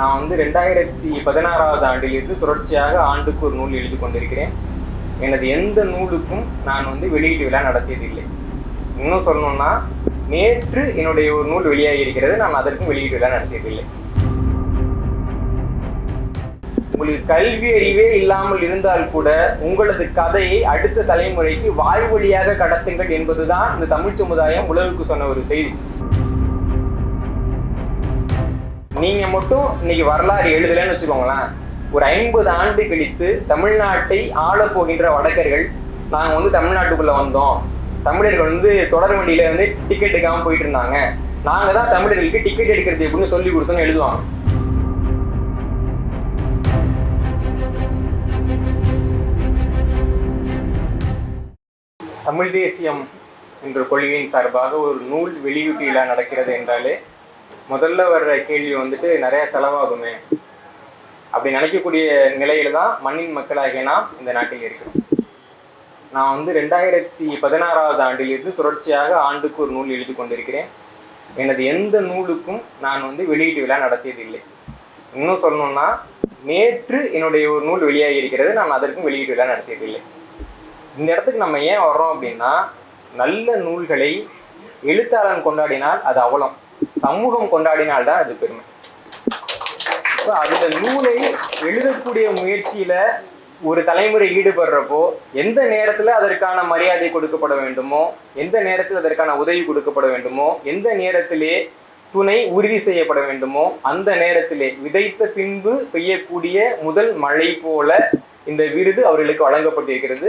நான் வந்து ரெண்டாயிரத்தி பதினாறாவது ஆண்டிலிருந்து தொடர்ச்சியாக ஆண்டுக்கு ஒரு நூல் எழுதி கொண்டிருக்கிறேன். எனது எந்த நூலுக்கும் நான் வந்து வெளியீட்டு விழா நடத்தியதில்லை. இன்னும் சொல்லணும்னா நேற்று என்னுடைய ஒரு நூல் வெளியாகி இருக்கிறது. நான் அதற்கும் வெளியீட்டு விழா நடத்தியதில்லை. உங்களுக்கு கல்வி அறிவே இல்லாமல் இருந்தால் கூட உங்களது கதையை அடுத்த தலைமுறைக்கு வாய் வழியாக கடத்துங்கள் என்பதுதான் இந்த தமிழ் சமுதாயம் உலகுக்கு சொன்ன ஒரு செய்தி. நீங்க மட்டும் இன்னைக்கு வரலாறு எழுதலைன்னு வச்சுக்கோங்களேன். ஒரு ஐம்பது ஆண்டு கழித்து தமிழ்நாட்டை ஆளப்போகின்ற வடக்கர்கள் நாங்கள் வந்து தமிழ்நாட்டுக்குள்ளே வந்தோம். தமிழர்கள் வந்து தொடர் வண்டியில் வந்து டிக்கெட் எடுக்காமல் போயிட்டு இருந்தாங்க. நாங்கள் தான் தமிழர்களுக்கு டிக்கெட் எடுக்கிறது எப்படின்னு சொல்லி கொடுத்தோன்னு எழுதுவாங்க. தமிழ் தேசியம் என்ற கொள்கையின் சார்பாக ஒரு நூல் வெளியீட்டு விழா நடக்கிறது என்றாலே முதல்ல வர்ற கேள்வி வந்துட்டு நிறைய செலவாகுமே. அப்படி நினைக்கக்கூடிய நிலையில தான் மண்ணின் மக்களாகிய நாம் இந்த நாட்டில் இருக்கிறோம். நான் வந்து ரெண்டாயிரத்தி பதினாறாவது ஆண்டிலிருந்து தொடர்ச்சியாக ஆண்டுக்கு ஒரு நூல் எழுதி கொண்டிருக்கிறேன். எனது எந்த நூலுக்கும் நான் வந்து வெளியீட்டு விழா நடத்தியதில்லை. இன்னும் சொல்லணும்னா நேற்று என்னுடைய ஒரு நூல் வெளியாகி இருக்கிறது. நான் அதற்கும் வெளியீட்டு விழா நடத்தியதில்லை. இந்த இடத்துக்கு நம்ம ஏன் வர்றோம் அப்படின்னா நல்ல நூல்களை எழுத்தாளன் கொண்டாடினால் அது அவலம். சமூகம் கொண்டாடினால் தான் அது பெருமை. இப்போ அந்த நூலை எழுதக்கூடிய முயற்சியில ஒரு தலைமுறை ஈடுபடுறப்போ எந்த நேரத்தில் அதற்கான மரியாதை கொடுக்கப்பட வேண்டுமோ எந்த நேரத்தில் அதற்கான உதவி கொடுக்கப்பட வேண்டுமோ எந்த நேரத்திலே துணை உறுதி செய்யப்பட வேண்டுமோ அந்த நேரத்திலே விதைத்த பின்பு பெய்யக்கூடிய முதல் மழை போல இந்த விருது அவர்களுக்கு வழங்கப்பட்டிருக்கிறது.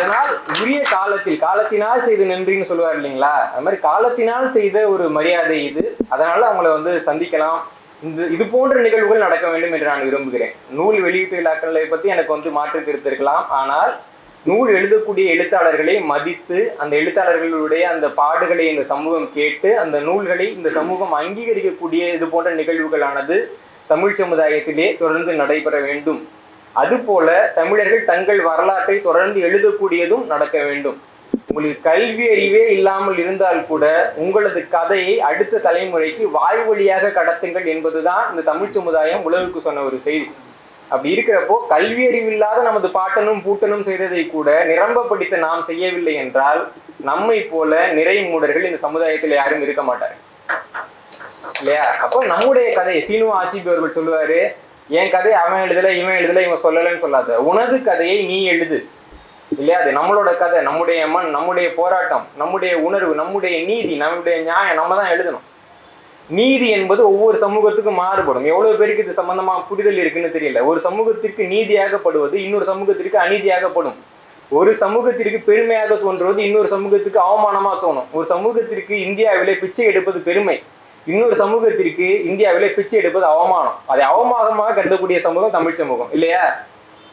அதனால் உரிய காலத்தில் காலத்தினால் செய்து நன்றின்னு சொல்லுவார் இல்லைங்களா? அது மாதிரி காலத்தினால் செய்த ஒரு மரியாதை இது. அதனால அவங்கள வந்து சந்திக்கலாம். இந்த இது போன்ற நிகழ்வுகள் நடக்க வேண்டும் என்று நான் விரும்புகிறேன். நூல் வெளியீட்டு விழாக்களை பற்றி எனக்கு வந்து மாற்று கருத்து இருக்கலாம். ஆனால் நூல் எழுதக்கூடிய எழுத்தாளர்களை மதித்து அந்த எழுத்தாளர்களுடைய அந்த பாடுகளை இந்த சமூகம் கேட்டு அந்த நூல்களை இந்த சமூகம் அங்கீகரிக்கக்கூடிய இது போன்ற நிகழ்வுகளானது தமிழ் சமுதாயத்திலே தொடர்ந்து நடைபெற வேண்டும். அதுபோல தமிழர்கள் தங்கள் வரலாற்றை தொடர்ந்து எழுதக்கூடியதும் நடக்க வேண்டும். உங்களுக்கு கல்வி அறிவே இல்லாமல் இருந்தால் கூட உங்களது கதையை அடுத்த தலைமுறைக்கு வாய் வழியாக கடத்துங்கள் என்பதுதான் இந்த தமிழ் சமுதாயம் உலகுக்கு சொன்ன ஒரு செய்தி. அப்படி இருக்கிறப்போ கல்வி அறிவில்லாத நமது பாட்டனும் பூட்டனும் செய்ததை கூட நிரம்ப படித்த நாம் செய்யவில்லை என்றால் நம்மை போல நிறை மூடர்கள் இந்த சமுதாயத்தில் யாரும் இருக்க மாட்டார்கள். இல்லையா? அப்போ நம்முடைய கதையை சீனு ஆச்சிபி அவர்கள் சொல்லுவாரு என் கதையை அவன் எழுதலை இவன் எழுதல இவன் சொல்லலைன்னு சொல்லாத. உனது கதையை நீ எழுது. இல்லையா? அது நம்மளோட கதை நம்முடைய மண் நம்முடைய போராட்டம் நம்முடைய உணர்வு நம்முடைய நீதி நம்முடைய நியாயம் நம்ம தான் எழுதணும். நீதி என்பது ஒவ்வொரு சமூகத்துக்கும் மாறுபடும். எவ்வளவு பேருக்கு இது சம்பந்தமா புரிதல் இருக்குன்னு தெரியல. ஒரு சமூகத்திற்கு நீதியாகப்படுவது இன்னொரு சமூகத்திற்கு அநீதியாகப்படும். ஒரு சமூகத்திற்கு பெருமையாக தோன்றுவது இன்னொரு சமூகத்துக்கு அவமானமா தோணும். ஒரு சமூகத்திற்கு இந்தியாவிலே பிச்சை எடுப்பது பெருமை. இன்னொரு சமூகத்திற்கு இந்தியாவில் பிச்சை எடுப்பது அவமானம். அதை அவமானமாக கருதக்கூடிய சமூகம் தமிழ் சமூகம். இல்லையா?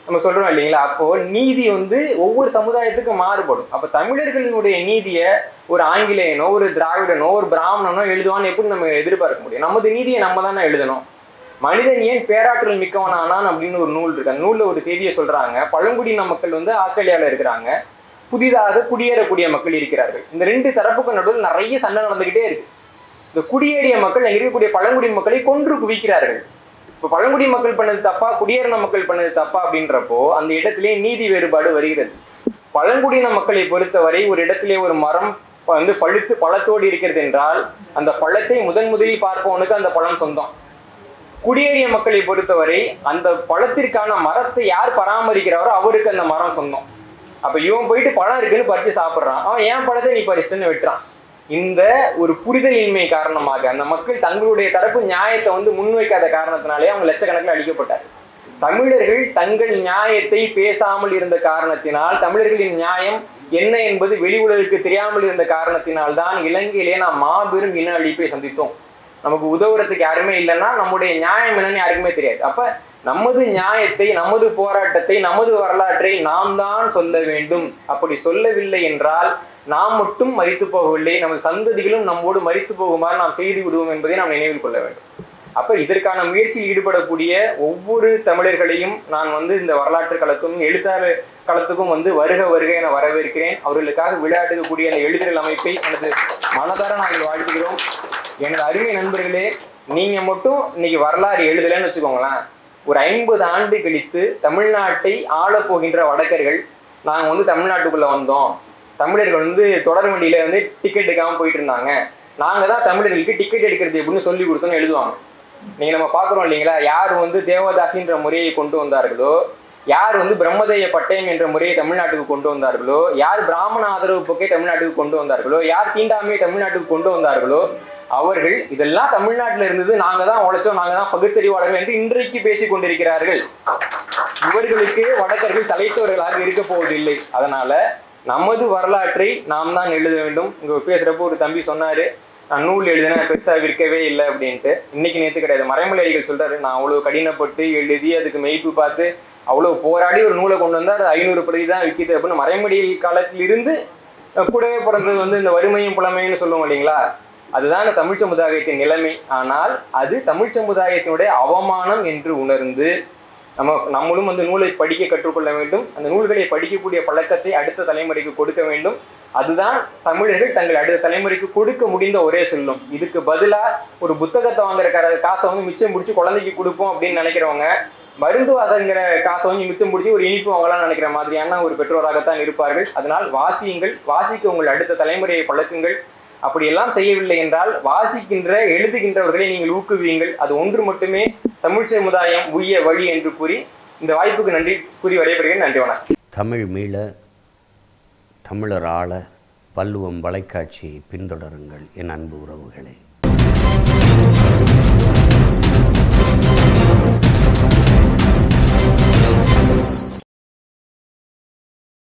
நம்ம சொல்றோம் இல்லைங்களா? அப்போ நீதி வந்து ஒவ்வொரு சமுதாயத்துக்கும் மாறுபடும். அப்ப தமிழர்களினுடைய நீதியை ஒரு ஆங்கிலேயனோ ஒரு திராவிடனோ ஒரு பிராமணனோ எழுதுவான்னு எப்படி நம்ம எதிர்பார்க்க முடியும்? நமது நீதியை நம்ம தானே எழுதணும். மனிதன் ஏன் பேராற்றல் மிக்கவனானான் அப்படின்னு ஒரு நூல் இருக்கு. அந்த நூல்ல ஒரு செய்தியை சொல்றாங்க. பழங்குடியின மக்கள் வந்து ஆஸ்திரேலியாவில் இருக்கிறாங்க. புதிதாக குடியேறக்கூடிய மக்கள் இருக்கிறார்கள். இந்த ரெண்டு தரப்புக்கு நடுவில் நிறைய சண்டை நடந்துகிட்டே இருக்கு. இந்த குடியேறிய மக்கள் அங்கே இருக்கக்கூடிய பழங்குடி மக்களை கொன்று குவிக்கிறார்கள். இப்போ பழங்குடி மக்கள் பண்ணது தப்பா குடியேறின மக்கள் பண்ணது தப்பா அப்படின்றப்போ அந்த இடத்திலே நீதி வேறுபாடு வருகிறது. பழங்குடியின மக்களை பொறுத்தவரை ஒரு இடத்திலே ஒரு மரம் வந்து பழுத்து பழத்தோடு இருக்கிறது என்றால் அந்த பழத்தை முதன் முதலில் பார்ப்பவனுக்கு அந்த பழம் சொந்தம். குடியேறிய மக்களை பொறுத்தவரை அந்த பழத்திற்கான மரத்தை யார் பராமரிக்கிறாரோ அவருக்கு அந்த மரம் சொந்தம். அப்ப இவன் போயிட்டு பழம் இருக்குன்னு பறிச்சு சாப்பிட்றான். அவன் ஏன் பழத்தை நீ பறிச்சுன்னு வெட்டுறான்? இந்த ஒரு புரிதலின்மை காரணமாக அந்த மக்கள் தங்களுடைய தரப்பு நியாயத்தை வந்து முன்வைக்காத காரணத்தினாலே அவங்க லட்சக்கணக்கில் அழிக்கப்பட்டார் தமிழர்கள் தங்கள் நியாயத்தை பேசாமல் இருந்த காரணத்தினால் தமிழர்களின் நியாயம் என்ன என்பது வெளி உலகுக்கு தெரியாமல் இருந்த காரணத்தினால் தான் இலங்கையிலே நாம் மாபெரும் இன அழிப்பை சந்தித்தோம். நமக்கு உதவுறதுக்கு யாருமே இல்லைன்னா நம்முடைய நியாயம் என்னன்னு யாருக்குமே தெரியாது. அப்போ நமது நியாயத்தை நமது போராட்டத்தை நமது வரலாற்றை நாம் தான் சொல்ல வேண்டும். அப்படி சொல்லவில்லை என்றால் நாம் மட்டும் மறித்து போகவில்லை. நமது சந்ததிகளும் நம்மோடு மறித்து போகுமாறு நாம் செய்து விடுவோம் என்பதை நாம் நினைவில் கொள்ள வேண்டும். அப்ப இதற்கான முயற்சியில் ஈடுபடக்கூடிய ஒவ்வொரு தமிழர்களையும் நான் வந்து இந்த வரலாற்று களத்துக்கும் எழுத்தாளர் களத்துக்கும் வந்து வருக வருக என வரவேற்கிறேன். அவர்களுக்காக விளையாட்டுக்கூடிய அந்த எழுதுதல் அமைப்பை எனது மனதார நாங்கள் வாழ்த்துகிறோம். எனது அருமை நண்பர்களே நீங்க மட்டும் இன்னைக்கு வரலாறு எழுதலைன்னு வச்சுக்கோங்களேன். ஒரு ஐம்பது ஆண்டு கழித்து தமிழ்நாட்டை ஆளப் போகின்ற வடக்கர்கள் நாங்கள் வந்து தமிழ்நாட்டுக்குள்ளே வந்தோம். தமிழர்கள் வந்து தொடர் வண்டியில் வந்து டிக்கெட் எடுக்காமல் போயிட்டு இருந்தாங்க. நாங்கள் தான் தமிழர்களுக்கு டிக்கெட் எடுக்கிறது எப்படின்னு சொல்லி கொடுத்தோன்னு எழுதுவாங்க. நீங்கள் நம்ம பார்க்குறோம் இல்லைங்களா? யார் வந்து தேவதாசின்ற முறையை கொண்டு வந்தார்களோ யார் வந்து பிரம்மதேய பட்டயம் என்ற முறையை தமிழ்நாட்டுக்கு கொண்டு வந்தார்களோ யார் பிராமண ஆதரவு போக்கை தமிழ்நாட்டுக்கு கொண்டு வந்தார்களோ யார் தீண்டாமையை தமிழ்நாட்டுக்கு கொண்டு வந்தார்களோ அவர்கள் இதெல்லாம் தமிழ்நாட்டில் இருந்தது நாங்க தான் உழைச்சோம் நாங்க தான் பகுத்தறிவாளர்கள் என்று இன்றைக்கு பேசிக் கொண்டிருக்கிறார்கள். இவர்களுக்கு வடக்கர்கள் தலைத்தவர்களாக இருக்க போவதில்லை. அதனால நமது வரலாற்றை நாம் தான் எழுத வேண்டும். இங்க பேசுறப்போ ஒரு தம்பி சொன்னாரு நூல் எழுதினா பெருசாக விற்கவே இல்லை அப்படின்ட்டு. இன்னைக்கு நேற்று கிடையாது. மறைமலை அடிகள் சொல்றாரு நான் அவ்வளோ கடினப்பட்டு எழுதி அதுக்கு மெய்ப்பு பார்த்து அவ்வளோ போராடி ஒரு நூலை கொண்டு வந்தால் அது ஐநூறு பிரதி தான் விற்கிது அப்படின்னு மறைமடியல் காலத்திலிருந்து கூடவே பிறந்தது வந்து இந்த வறுமையும் புலமையும்னு சொல்லுவோம் இல்லைங்களா? அதுதான் தமிழ் சமுதாயத்தின் நிலைமை. ஆனால் அது தமிழ் சமுதாயத்தினுடைய அவமானம் என்று உணர்ந்து நம்ம நம்மளும் அந்த நூலை படிக்க கற்றுக்கொள்ள வேண்டும். அந்த நூல்களை படிக்கக்கூடிய பழக்கத்தை அடுத்த தலைமுறைக்கு கொடுக்க வேண்டும். அதுதான் தமிழர்கள் தங்கள் அடுத்த தலைமுறைக்கு கொடுக்க முடிந்த ஒரே செல்லும் இதுக்கு பதிலாக ஒரு புத்தகத்தை வாங்குற காசை வந்து மிச்சம் பிடிச்சி குழந்தைக்கு கொடுப்போம் அப்படின்னு நினைக்கிறவங்க மருந்து வாசங்கிற காசை வந்து மிச்சம் பிடிச்சி ஒரு இனிப்பு வாங்கலாம்னு நினைக்கிற மாதிரியான ஒரு பெற்றோராகத்தான் இருப்பார்கள். அதனால் வாசியுங்கள் வாசிக்க உங்கள் அடுத்த தலைமுறையை பழக்குங்கள். அப்படியெல்லாம் செய்யவில்லை என்றால் வாசிக்கின்ற எழுதுகின்றவர்களை நீங்கள் ஊக்குவியுங்கள். அது ஒன்று மட்டுமே தமிழ் சமுதாயம் உய்ய வழி என்று கூறி இந்த வாய்ப்புக்கு நன்றி கூறி விடைபெறுகிறேன். நன்றி வணக்கம். தமிழ் மீள தமிழர் ஆள வள்ளுவம் வலைக்காட்சியை பின்தொடருங்கள் என் அன்பு உறவுகளே.